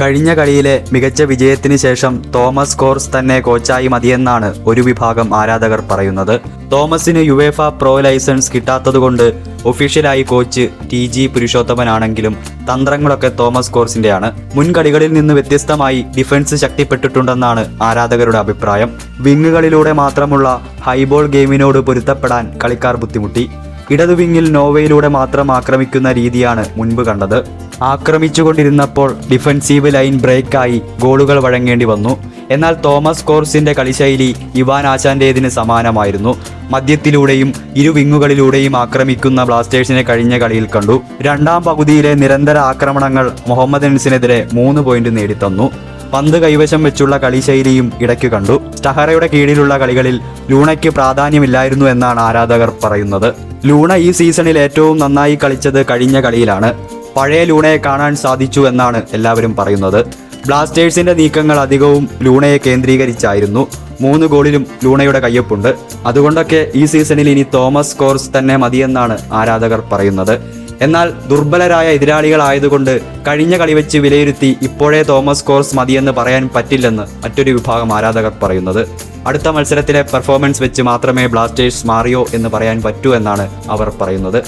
കഴിഞ്ഞ കളിയിലെ മികച്ച വിജയത്തിന് ശേഷം തോമസ് കോർസ് തന്നെ കോച്ചായി മതിയെന്നാണ് ഒരു വിഭാഗം ആരാധകർ പറയുന്നത്. തോമസിന് യുവേഫ പ്രോ ലൈസൻസ് കിട്ടാത്തതുകൊണ്ട് ഒഫീഷ്യലായി കോച്ച് ടി ജി പുരുഷോത്തമനാണെങ്കിലും തന്ത്രങ്ങളൊക്കെ തോമസ് കോർസിന്റെയാണ്. മുൻകളികളിൽ നിന്ന് വ്യത്യസ്തമായി ഡിഫൻസ് ശക്തിപ്പെട്ടിട്ടുണ്ടെന്നാണ് ആരാധകരുടെ അഭിപ്രായം. വിങ്ങുകളിലൂടെ മാത്രമുള്ള ഹൈബോൾ ഗെയിമിനോട് പൊരുത്തപ്പെടാൻ കളിക്കാർ ബുദ്ധിമുട്ടി. ഇടതു വിങ്ങിൽ നോവയിലൂടെ മാത്രം ആക്രമിക്കുന്ന രീതിയാണ് മുൻപ് കണ്ടത്. ആക്രമിച്ചുകൊണ്ടിരുന്നപ്പോൾ ഡിഫൻസീവ് ലൈൻ ബ്രേക്കായി ഗോളുകൾ വഴങ്ങേണ്ടി വന്നു. എന്നാൽ തോമസ് കോർസിന്റെ കളിശൈലി ഇവാൻ ആശാന്റേതിന് സമാനമായിരുന്നു. മധ്യത്തിലൂടെയും ഇരു വിങ്ങുകളിലൂടെയും ആക്രമിക്കുന്ന ബ്ലാസ്റ്റേഴ്സിനെ കഴിഞ്ഞ കളിയിൽ കണ്ടു. രണ്ടാം പകുതിയിലെ നിരന്തര ആക്രമണങ്ങൾ മുഹമ്മദ് അൻസിനെതിരെ മൂന്ന് പോയിന്റ് നേടിത്തന്നു. പന്ത് കൈവശം വെച്ചുള്ള കളിശൈലിയും ഇടയ്ക്ക് കണ്ടു. സ്റ്റഹറയുടെ കീഴിലുള്ള കളികളിൽ ലൂണയ്ക്ക് പ്രാധാന്യമില്ലായിരുന്നു എന്നാണ് ആരാധകർ പറയുന്നത്. ലൂണ ഈ സീസണിൽ ഏറ്റവും നന്നായി കളിച്ചത് കഴിഞ്ഞ കളിയിലാണ്. പഴയ ലൂണയെ കാണാൻ സാധിച്ചു എന്നാണ് എല്ലാവരും പറയുന്നത്. ബ്ലാസ്റ്റേഴ്സിന്റെ നീക്കങ്ങൾ അധികവും ലൂണയെ കേന്ദ്രീകരിച്ചായിരുന്നു. മൂന്ന് ഗോളിലും ലൂണയുടെ കയ്യൊപ്പുണ്ട്. അതുകൊണ്ടൊക്കെ ഈ സീസണിൽ ഇനി തോമസ് കോർസ് തന്നെ മതിയെന്നാണ് ആരാധകർ പറയുന്നത്. എന്നാൽ ദുർബലരായ എതിരാളികളായതുകൊണ്ട് കഴിഞ്ഞ കളി വെച്ച് വിലയിരുത്തി ഇപ്പോഴേ തോമസ് കോർസ് മതിയെന്ന് പറയാൻ പറ്റില്ലെന്ന് മറ്റൊരു വിഭാഗം ആരാധകർ പറയുന്നത്. അടുത്ത മത്സരത്തിലെ പെർഫോമൻസ് വെച്ച് മാത്രമേ ബ്ലാസ്റ്റേഴ്സ് മാറിയോ എന്ന് പറയാൻ പറ്റൂ എന്നാണ് അവർ പറയുന്നത്.